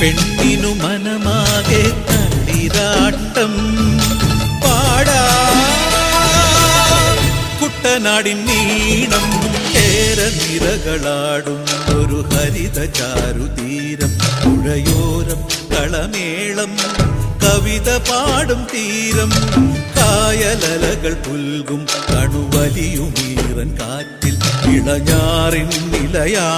പെണ്ണിനു മനമാകെ തളിരാട്ടം പാടാ കുട്ടനാടിൻ നീണം ഏറെ നിറകളാടും ഒരു ഹരിത ചാരുതീരം പുഴയോരം കളമേളം കവിത പാടും തീരം കായലലകൾ പുൽകും കണുവലിയുമീറൻ കാറ്റിൽ ഇളഞ്ഞാറിൻ നിലയാ